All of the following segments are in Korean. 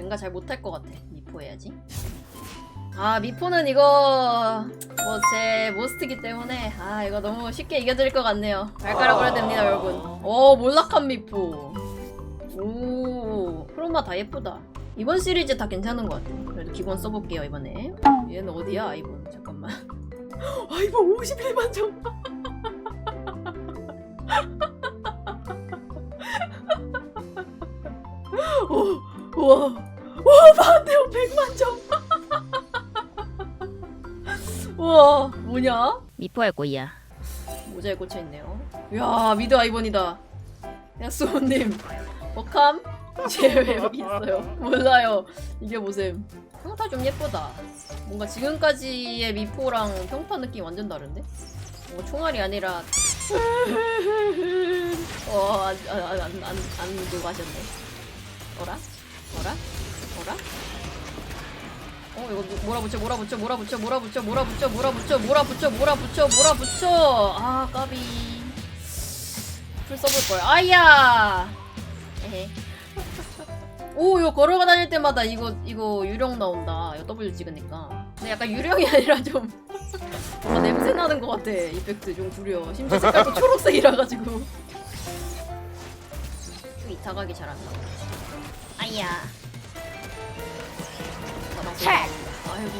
뭔가 잘 못할 것 같아. 미포 해야지. 아 미포는 이거 뭐 제 모스트기 때문에 아 이거 너무 쉽게 이겨드릴 것 같네요. 발가락으로 해야 됩니다 여러분. 오 몰락한 미포. 오 크로마 다 예쁘다. 이번 시리즈 다 괜찮은 것 같아. 그래도 기본 써볼게요 이번에. 얘는 어디야 아이본? 잠깐만. 아이본 51만 점. 오, 우와, 우와, 뭐냐? 미포할 거야. 모자에 꽂혀 있네요. 이야, 미드 아이번이다. 야수호님, 버캄? 쟤왜 여기 있어요? 몰라요. 이게 뭐셈? 평타 좀 예쁘다. 뭔가 지금까지의 미포랑 평타 느낌 완전 다른데? 뭔가 총알이 아니라 어, 안, 안, 안, 안, 안, 안 그거 하셨네. 어라? 어라? 어라? 어, 이거 뭐- 몰아붙여, 몰아붙여, 몰아붙여, 몰아붙여, 몰아붙여, 몰아붙여, 몰아붙여, 몰아붙여, 몰아붙여. 아, 까비. 풀 써볼 걸. 아야. 에헤. 오, 이거 걸어가 다닐 때마다 이거 이거 유령 나온다. 이거 W 찍으니까. 근데 약간 유령이 아니라 좀 뭔가 냄새 나는 것 같아. 이펙트 좀 구려. 심지어 색깔도 초록색이라 가지고. 좀 이타가기 잘한다. 아야. 잡아서. 아이고.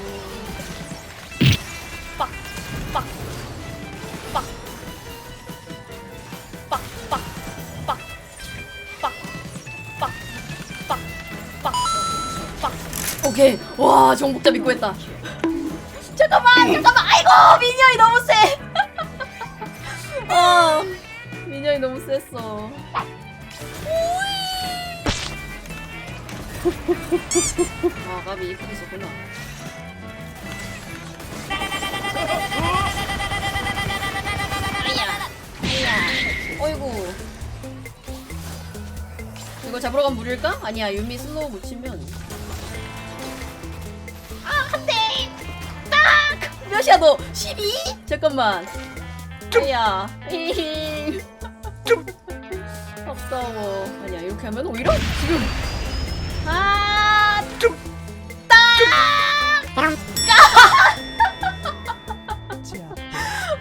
빡, 빡, 빡, 빡, 빡, 빡, 빡, 빡, 빡, 빡, 빡. 오케이. 와, 정복자 믿고 했다. 잠깐만, 잠깐만. 아이고, 미니언이 너무 세. 아, 미니언이 너무 셌어. 아, 가비 이쁘게 썼구나. 어이구. 이거 잡으러 가면 무릴까? 아니야, 유미 슬로우 묻히면. 아, 안 돼! 딱! 몇이야, 너? 12? 잠깐만. 야, 히히. 아까워. 아니야, 이렇게 하면 오히려 지금. 아,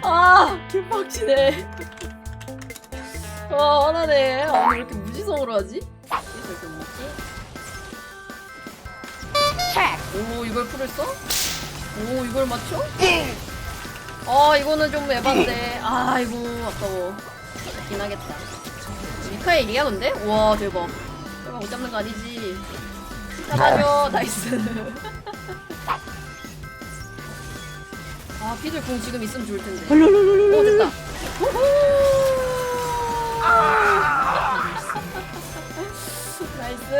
아, 개빡치네. 와, 화나네. 아, 왜 이렇게 무지성으로 하지? 이렇게 먹지? 오, 이걸 풀을 써? 오, 이걸 맞춰? 아, 이거는 좀 에반데. 아, 이고 아까워. 아깝긴 하겠다. 미카엘이야, 근데? 와, 대박. 못 잡는 거 아니지? 잡아줘, 나이스. 아, 피들 공 지금 있으면 좋을 텐데. 오, 됐다. 나이스.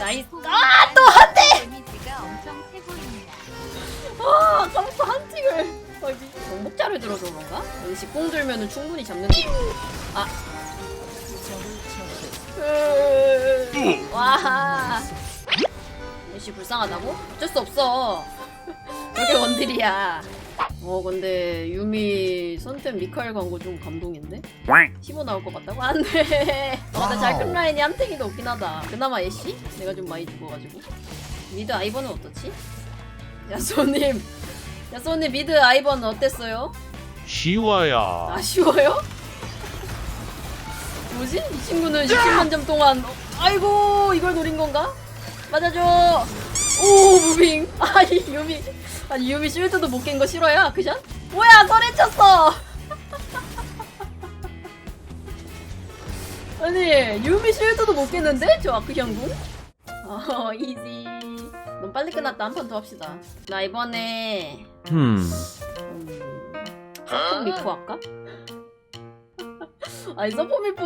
나이스. 아, 또 한 대! 아, 아까부터 한 틱을. 아, 이 정복자를 들어서 그런가? 여기 직공 들면은 충분히 잡는 거. 아. 으, 와. 역시 불쌍하다고? 어쩔 수 없어. 여기 원딜이야. 어, 근데 유미 선템 미카엘 광고 좀 감동인데? 티모 나올 것 같다고? 안 돼. 어, 근데 잘큰 라인이 한 탱이 더 없긴 하다. 그나마 애쉬? 내가 좀 많이 죽어가지고. 미드 아이번은 어떻지? 야소님. 야소님 미드 아이번 어땠어요? 쉬워요. 아쉬워요? 뭐지? 이 친구는 60만 점 동안 어, 아이고 이걸 노린 건가? 맞아줘 오 무빙 아니 유미 아니 유미 쉴드도 못 깬 거 싫어요 아크샷? 뭐야 설에 쳤어 아니 유미 쉴드도 못 깼는데? 저 아크향군? 어 이지 너무 빨리 끝났다 한 판 더 합시다 나 이번에 음. 음, 서포 미포 할까? 아니 서포 미포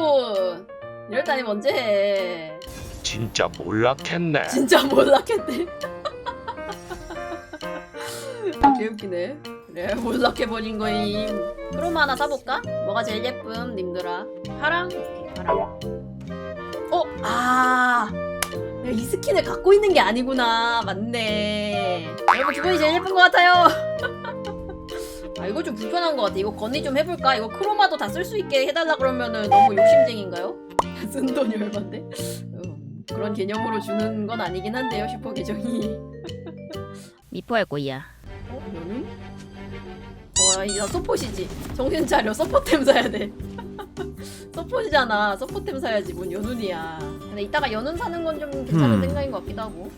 이럴 때 아니면 언제 해 진짜 몰랐겠네. 진짜 몰락했대 아, 개웃기네 그래 몰락해버린 거임 크롬 하나 사볼까? 뭐가 제일 예쁨 님들아 파랑? 오케이 파랑 이 스킨을 갖고 있는 게 아니구나 맞네 여러분 두 번이 제일 예쁜 것 같아요 아 이거 좀 불편한 것 같아. 이거 건의 좀 해볼까? 이거 크로마도 다 쓸 수 있게 해달라 그러면은 너무 욕심쟁인가요? 쓴 돈이 얼만데? 어, 그런 개념으로 주는 건 아니긴 한데요 슈퍼 계정이. 미포할 거야. 어? 연운? 와 이제 서폿이지. 정신 차려. 서폿템 사야 돼. 서폿이잖아. 서폿템 사야지. 뭔 연운이야. 근데 이따가 연운 사는 건 좀 괜찮은 음. 생각인 것 같기도 하고.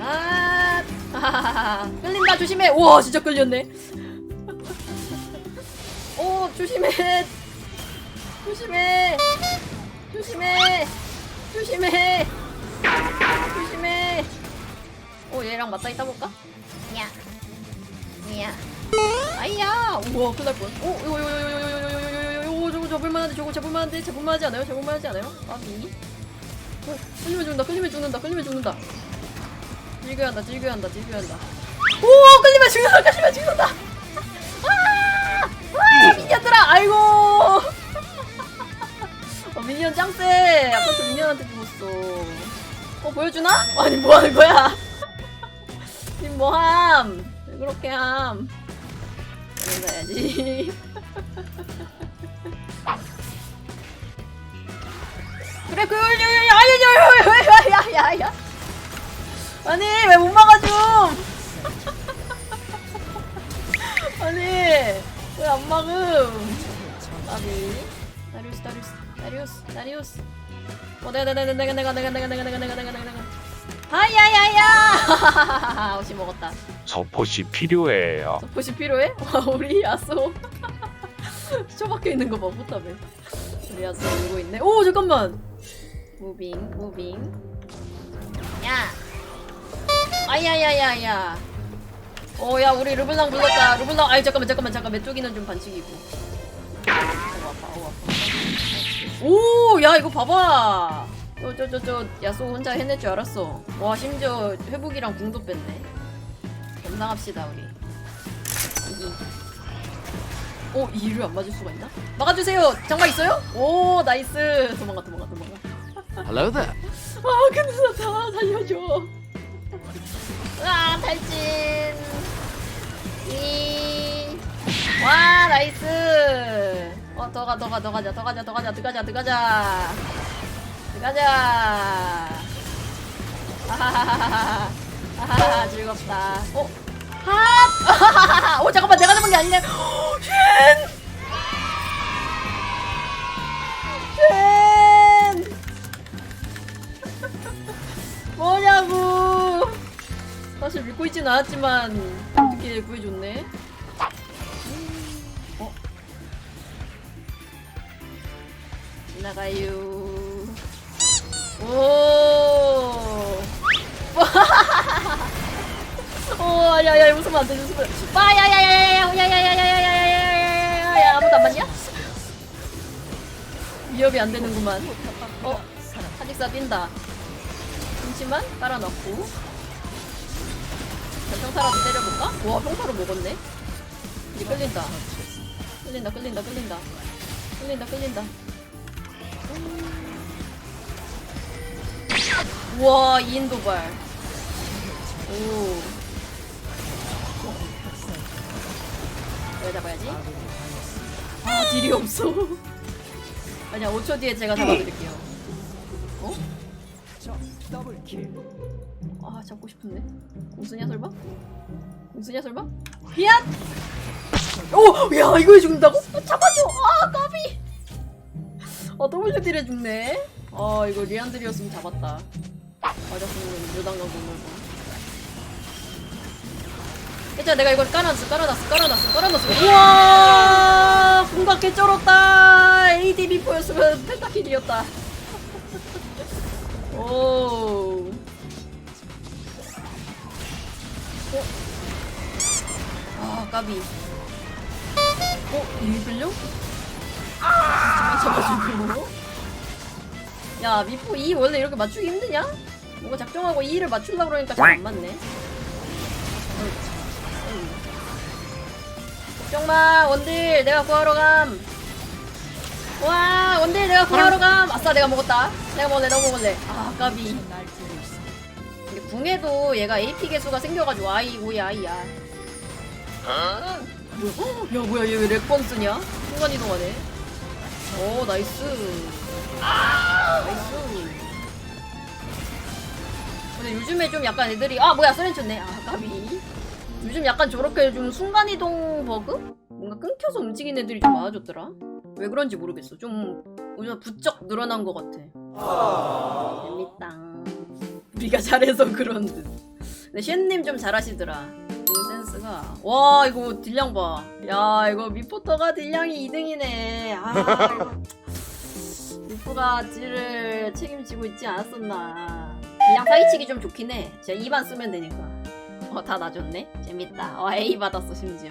아, 하하하하. 끌린다 조심해. 우와 진짜 끌렸네. 오 조심해. 조심해. 조심해. 조심해. 조심해. 오 얘랑 맞다 있다 볼까? 야. 야. 아이야. 우와 큰일 날 뻔. 오 이거 이거 이거 잡을만한데 저거 잡을만한데 잡을만하지 않아요? 잡을만하지 않아요? 어, 끌리면 죽는다. 끌리면 죽는다. 끌리면 죽는다. 즐겨야 한다. 즐겨야 한다. 즐겨야 한다. 오 끌리면 죽는다. 끌리면 죽는다. 아! 아 미니언들아. 아이고. 어, 미니언 짱세. 아까도 미니언한테 죽었어. 어 보여주나? 아니 뭐 하는 거야? 지금 뭐함? 왜 그렇게 함? 가야지. 그래 그 야야야야야야야야 아니 왜 못 막아줌? 아니 왜 안 막음? 아비 다리우스 다리우스 다리우스 다리우스 어 내가 내가 내가 내가 내가 내가 내가 내가 내가 내가 내가 내가 내가 아야야야 옷이 먹었다 서폿이 필요해요. 서폿이 필요해? 와 우리 야수 처박혀 있는 거 봐 포탑에 우리 야수 울고 있네. 오 잠깐만! 무빙 무빙. 야! 아야야야야. 어 야 우리 르블랑 불렀다. 르블랑 아이 잠깐만 잠깐만 잠깐 메뚜기는 좀 반칙이고. 어 아파 어 아파 오 야 이거 봐봐. 저 저 저 저 야수 혼자 해낼 줄 알았어. 와 심지어 회복이랑 궁도 뺐네. 감상합시다 우리 오 이를 안 맞을 수가 있나? 막아주세요! 장마 있어요? 오 나이스! 도망가 도망가 도망가. Hello there. 아 근데 나 살려줘. 아 탈진. 이와 나이스. 어 더 가 더 가 더 가자 더 가자 더 가자 더 가자 더 가자. 더 가자. 하하하하하 하하하 즐겁다. 어? 핫! 오 잠깐만 내가 잡은 게 아니네 쉔! 쉔! 뭐냐고 사실 믿고 있진 않았지만 어떻게 구해줬네 어? 지나가요 오 오, 야야 웃으면 안 돼, 웃으면. 아, 야야야야야야야야야야야야 맞냐? 위협이 안 되는구만. 어, 사직사 뛴다. 잠시만 깔아놓고. 자, 평타라도 때려볼까? 와, 평타로 먹었네. 이제 끌린다. 끌린다, 끌린다, 끌린다. 끌린다, 끌린다. 우와, 2인 도발. 오. 내가 잡아야지. 아, 딜이 없어. 아니야, 5초 뒤에 제가 잡아드릴게요. 어? 아, 잡고 싶은데. 공수냐, 설마? 공수냐, 설마? 히앗! 오! 야, 이거에 죽는다고? 아, 잡아줘! 아, 까비! 아, W 딜에 죽네. 아, 이거 리안드리였으면 잡았다. 맞았으면 묘당가 보면. 일단 내가 이걸 깔아놨어, 깔아놨어, 깔아놨어, 깔아놨어. 우와! 공각 개쩔었다! AD 비포였으면 펜타킬이었다. 오. 어? 아, 까비. 어? 이 끌려? 아! 잡아주고. 야, 미포 2 원래 이렇게 맞추기 힘드냐? 뭔가 작정하고 2를 맞추려고 그러니까 잘 안 맞네. 걱 정 마, 원딜 내가 구하러 감. 와, 원딜 내가 구하러 감. 아싸, 내가 먹었다. 내가 먹을래, 내가 먹을래. 아, 까비. 근데 궁에도 얘가 AP 개수가 생겨가지고 아이고야, 아이야. 뭐야? 헉, 야 뭐야 얘 왜 렉번 쓰냐? 순간 이동하네. 오 나이스. 나이스. 근데 요즘에 좀 약간 애들이 아 뭐야 쓰렌쳤네. 아 까비. 요즘 약간 저렇게 좀 순간 이동 버그? 뭔가 끊겨서 움직이는 애들이 좀 많아졌더라. 왜 그런지 모르겠어. 좀 요즘 부쩍 늘어난 것 같아. 재밌다. 우리가 잘해서 그런 듯. 근데 쉔님 좀 잘하시더라. 그 센스가. 와 이거 딜량 봐. 야 이거 미포터가 딜량이 2등이네. 아 미포가 딜을 책임지고 있지 않았었나. 딜량 사기치기 좀 좋긴 해. 진짜 2반 쓰면 되니까. 어 다 놔줬네. 재밌다. 와 A 받았어 심지어.